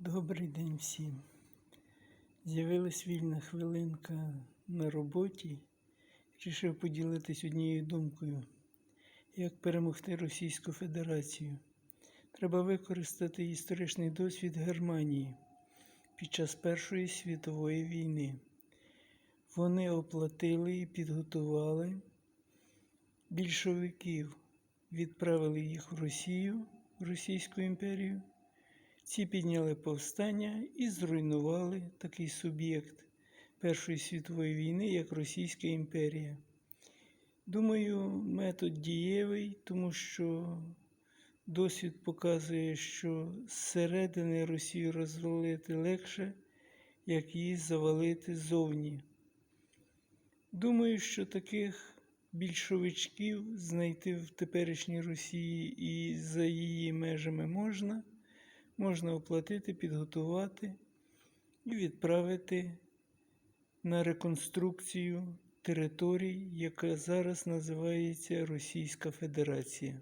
Добрий день всім. З'явилась вільна хвилинка на роботі. Рішив поділитись однією думкою, як перемогти Російську Федерацію. Треба використати історичний досвід Германії під час Першої світової війни. Вони оплатили і підготували більшовиків, відправили їх в Росію, в Російську імперію. Ці підняли повстання і зруйнували такий суб'єкт Першої світової війни, як Російська імперія. Думаю, метод дієвий, тому що досвід показує, що зсередини Росію розвалити легше, як її завалити ззовні. Думаю, що таких більшовичків знайти в теперішній Росії і за її межами можна можна оплатити, підготувати і відправити на реконструкцію територій, яка зараз називається Російська Федерація.